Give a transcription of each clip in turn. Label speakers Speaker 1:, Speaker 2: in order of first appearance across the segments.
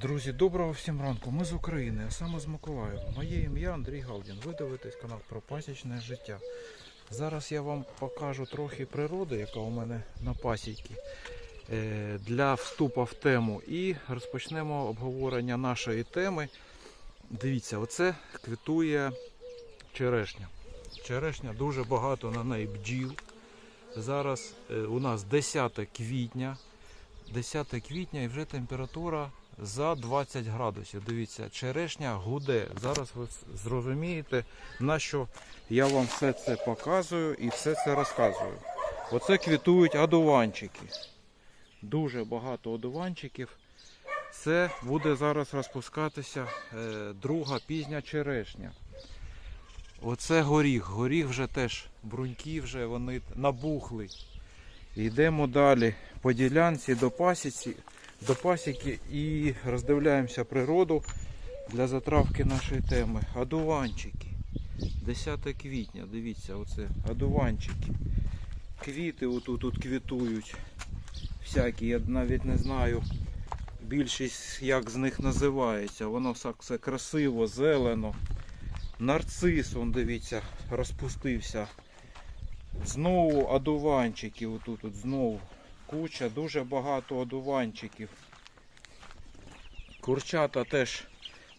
Speaker 1: Друзі, доброго всім ранку. Ми з України, а саме з Миколаєва. Моє ім'я Андрій Галдін. Ви дивитесь канал про пасічне життя. Зараз я вам покажу трохи природи, яка у мене на пасіці, е, для вступу в тему. І розпочнемо обговорення нашої теми. Дивіться, оце квітує черешня. Черешня дуже багато на неї бджіл. Зараз е, у нас 10 квітня. 10 квітня і вже температура за 20 градусів. Дивіться, черешня гуде. Зараз ви зрозумієте, на що я вам все це показую і все це розказую. Оце квітують одуванчики. Дуже багато одуванчиків. Це буде зараз розпускатися е, друга пізня черешня. Оце горіх. Горіх вже теж бруньки вже вони набухли. Йдемо далі по ділянці до пасіці, до пасіки і роздивляємося природу для затравки нашої теми. Адуванчики. 10 квітня, дивіться, оце адуванчики. Квіти отут тут квітують. Всякі, я навіть не знаю більшість як з них називається. Воно все, красиво, зелено. Нарцис, он, дивіться, розпустився. Знову одуванчиків. Отут от знову куча, дуже багато одуванчиків. Курчата теж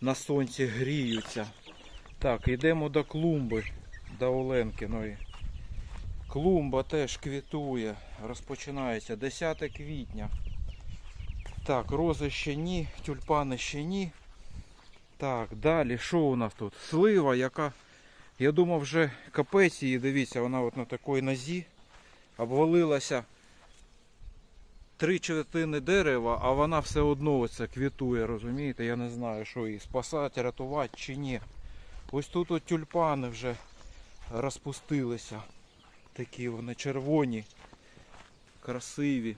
Speaker 1: на сонці гріються. Так, йдемо до клумби, до Оленкиної. Клумба теж квітує, розпочинається 10 квітня. Так, рози ще ні, тюльпани ще ні. Так, далі, що у нас тут? Слива, яка я думав вже капець її, дивіться, вона от на такій нозі обвалилася три четвертини дерева, а вона все одно оце квітує, розумієте? Я не знаю, що її спасати, рятувати чи ні. Ось тут от тюльпани вже розпустилися. Такі вони червоні, красиві.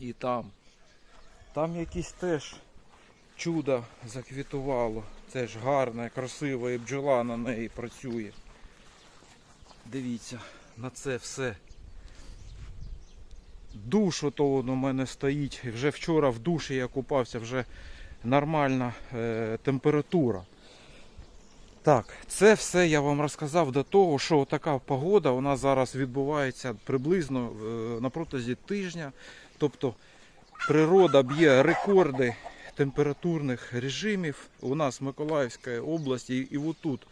Speaker 1: І там. Там якісь теж чудо заквітувало. Це ж гарне, красиве, і бджола на неї працює. Дивіться, на це все. Душ ото воно у мене стоїть. Вже вчора в душі я купався, вже нормальна е, температура. Так, це все я вам розказав до того, що така погода у нас зараз відбувається приблизно е, на протязі тижня. Тобто природа б'є рекорди температурних режимів. У нас в Миколаївській області і отут.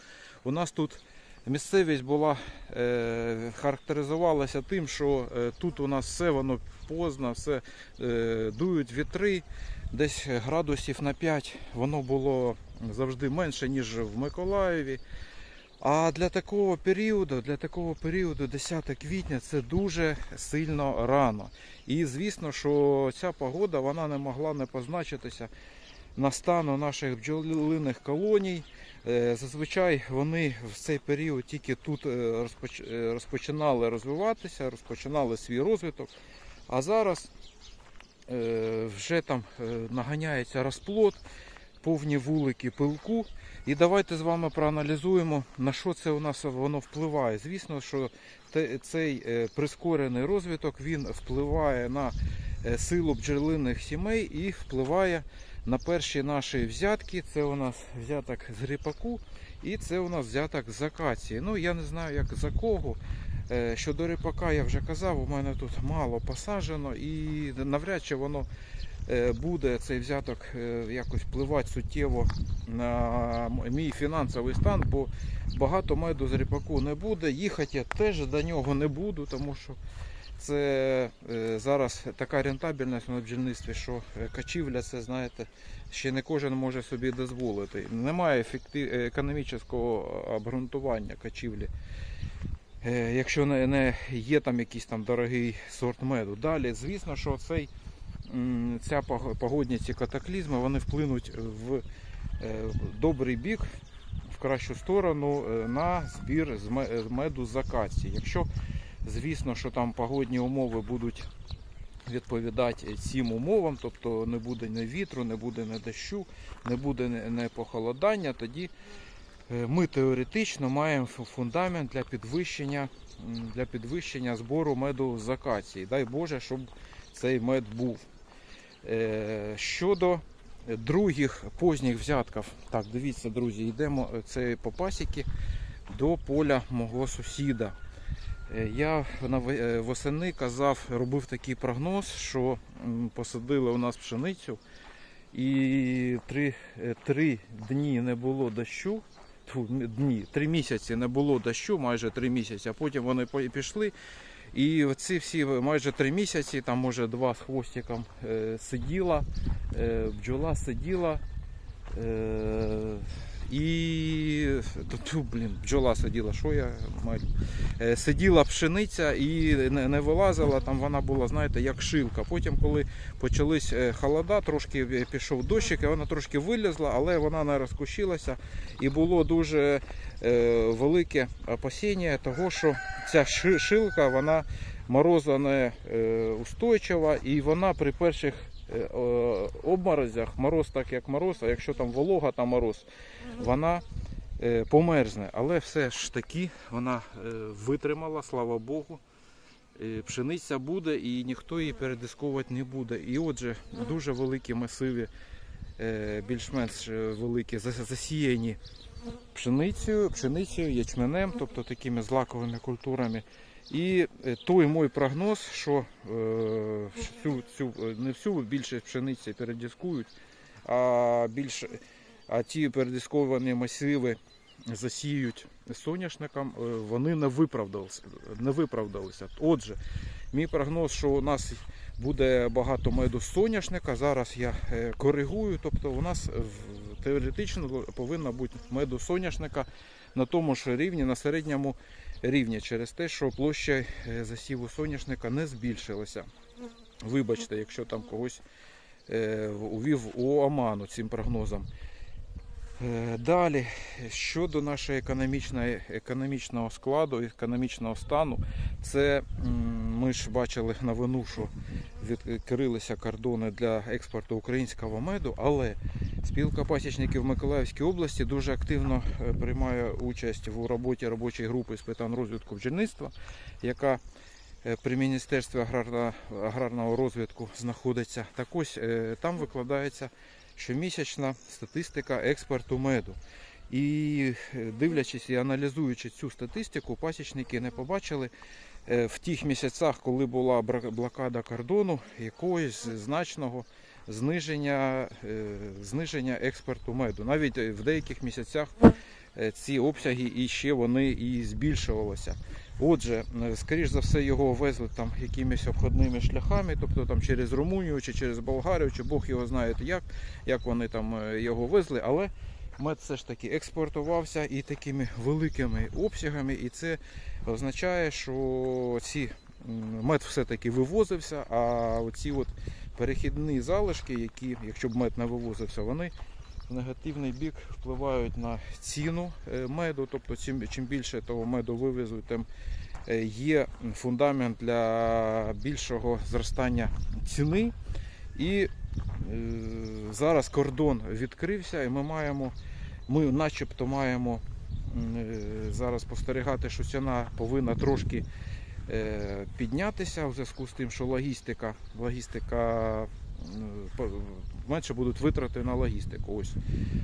Speaker 1: У нас тут місцевість була е, характеризувалася тим, що е, тут у нас все воно поздно, все е, дують вітри, десь градусів на 5 воно було завжди менше, ніж в Миколаєві. А для такого періоду, для такого періоду 10 квітня це дуже сильно рано. І звісно, що ця погода вона не могла не позначитися на стану наших бджолиних колоній. Е, Зазвичай вони в цей період тільки тут е, е, розпочинали розвиватися, розпочинали свій розвиток. А зараз вже там наганяється розплод, повні вулики пилку. І давайте з вами проаналізуємо, на що це у нас воно впливає. Звісно, що цей прискорений розвиток він впливає на силу бджолиних сімей і впливає на перші наші взятки. Це у нас взяток з ріпаку і це у нас взяток з акації. Ну я не знаю як за кого. Е, Щодо ріпака я вже казав, у мене тут мало посаджено і навряд чи воно е, буде цей взяток е, якось впливати суттєво на мій фінансовий стан, бо багато меду з ріпаку не буде. Їхати я теж до нього не буду, тому що це е, зараз така рентабельність на бджільництві, що е, качівля, це знаєте, ще не кожен може собі дозволити. Немає ефектив... економічного обґрунтування качівлі. Е, Якщо не, є там якийсь там дорогий сорт меду. Далі, звісно, що цей, ця пог- погодні ці катаклізми вони вплинуть в е, добрий бік, в кращу сторону е, на збір з меду з акації. Якщо, звісно, що там погодні умови будуть відповідати цим умовам, тобто не буде ні вітру, не буде ні дощу, не буде ні похолодання, тоді е, ми теоретично маємо фундамент для підвищення, для підвищення збору меду з акації. Дай Боже, щоб цей мед був. Е, Щодо других поздніх взятків. Так, дивіться, друзі, йдемо е, це по пасіки до поля мого сусіда. Е, Я е, восени казав, робив такий прогноз, що посадили у нас пшеницю, і три, е, три дні не було дощу. Тьфу, дні, три місяці не було дощу, майже три місяці, а потім вони пішли. І ці всі майже три місяці, там може два з хвостиком сиділа, бджола сиділа. І ту, блін, бджола сиділа, що я маю? Е, сиділа пшениця і не, не вилазила, там вона була, знаєте, як шилка. Потім, коли почались е, холода, трошки пішов дощик, і вона трошки вилізла, але вона не розкущилася. І було дуже е, велике опасіння того, що ця шилка, вона морозане е, устойчива, і вона при перших обморозях, мороз так як мороз, а якщо там волога та мороз, вона е, померзне. Але все ж таки вона е, витримала, слава Богу. Е, Пшениця буде і ніхто її передисковувати не буде. І отже, дуже великі масиви, е, більш-менш е, великі, засіяні пшеницею, пшеницею, ячменем, тобто такими злаковими культурами. І е, той мой прогноз, що е, всю, цю, е, не всю більшість пшениці передискують, а більше, а ті передисковані масиви засіють соняшником, е, вони не виправдалися. Не виправдалися. Отже, мій прогноз, що у нас буде багато меду соняшника. Зараз я коригую, тобто у нас теоретично повинна бути меду соняшника на тому ж рівні, на середньому рівні, через те, що площа е, засіву соняшника не збільшилася. Вибачте, якщо там когось е, увів у оману цим прогнозом. Е, Далі, щодо нашого економічного складу, економічного стану, це ми ж бачили новину, що відкрилися кордони для експорту українського меду, але спілка пасічників Миколаївської області дуже активно е, приймає участь у роботі робочої групи з питань розвитку бджільництва, яка е, при Міністерстві аграрна- аграрного розвитку знаходиться. Так ось е, там викладається щомісячна статистика експорту меду. І дивлячись і аналізуючи цю статистику, пасічники не побачили в тих місяцях, коли була блокада кордону, якогось значного зниження, е, зниження експорту меду. Навіть е, в деяких місяцях е, ці обсяги і ще вони і збільшувалися. Отже, скоріш за все, його везли там якимись обходними шляхами, тобто там через Румунію чи через Болгарію, чи Бог його знає як, як вони там його везли, але мед все ж таки експортувався і такими великими обсягами, і це означає, що ці мед все-таки вивозився, а оці от перехідні залишки, які, якщо б мед не вивозився, вони в негативний бік впливають на ціну е, меду. Тобто, чим, більше того меду вивезуть, тим е, є фундамент для більшого зростання ціни. І е, зараз кордон відкрився, і ми маємо, ми начебто маємо зараз спостерігати, що ціна повинна трошки піднятися у зв'язку з тим, що логістика, логістика менше будуть витрати на логістику ось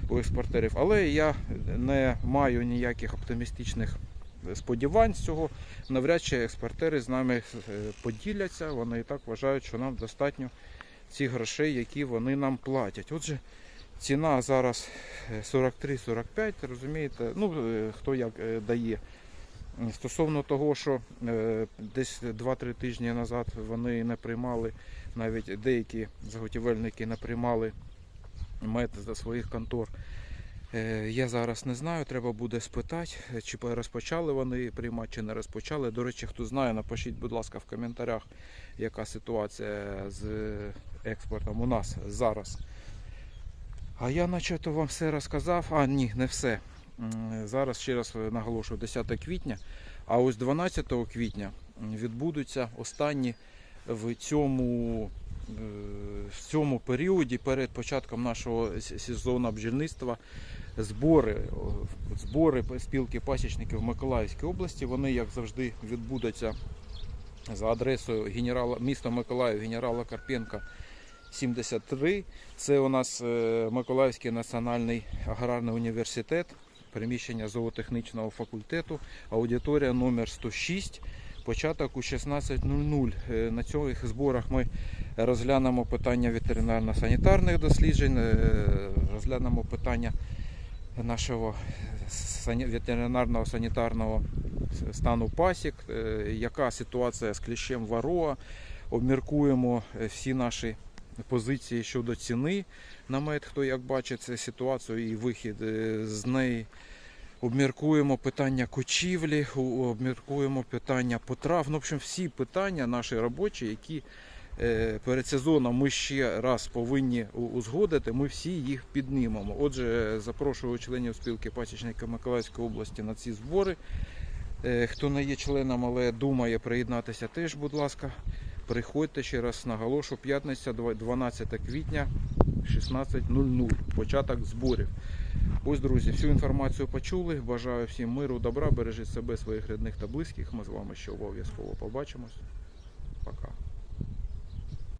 Speaker 1: у експортерів. Але я не маю ніяких оптимістичних сподівань з цього. Навряд чи експортери з нами е, поділяться. Вони і так вважають, що нам достатньо цих грошей, які вони нам платять. Отже, ціна зараз е, 43-45, розумієте, ну е, хто як е, дає. Стосовно того, що е, десь 2-3 тижні назад вони не приймали, навіть деякі заготівельники не приймали мед за своїх контор. Е, Я зараз не знаю, треба буде спитати, чи розпочали вони приймати, чи не розпочали. До речі, хто знає, напишіть, будь ласка, в коментарях, яка ситуація з експортом у нас зараз. А я начебто вам все розказав. А, ні, не все. Зараз ще раз наголошую 10 квітня. А ось 12 квітня відбудуться останні в цьому, е, в цьому періоді перед початком нашого сезону бджільництва збори, збори спілки пасічників Миколаївської області. Вони, як завжди, відбудуться за адресою генерала, міста Миколаїв, генерала Карпенка 73. Це у нас е, Миколаївський національний аграрний університет, приміщення зоотехнічного факультету, аудиторія номер 106. Початок у 16.00. Е, На цих зборах ми розглянемо питання ветеринарно-санітарних досліджень, е, розглянемо питання нашого ветеринарного санітарного стану пасік, е, яка ситуація з кліщем вароа. Обміркуємо всі наші позиції щодо ціни на мед, хто як бачить ситуацію і вихід е, з неї. Обміркуємо питання кочівлі, обміркуємо питання потрав. Ну, в общем, всі питання наші робочі, які е, перед сезоном ми ще раз повинні узгодити, ми всі їх піднімемо. Отже, запрошую членів спілки пасічників Миколаївської області на ці збори. Е, Хто не є членом, але думає приєднатися, теж, будь ласка, приходьте ще раз наголошу, п'ятниця, 12 квітня, 16.00, початок зборів. Ось, друзі, всю інформацію почули. Бажаю всім миру, добра, бережіть себе, своїх рідних та близьких. Ми з вами ще обов'язково побачимось. Пока.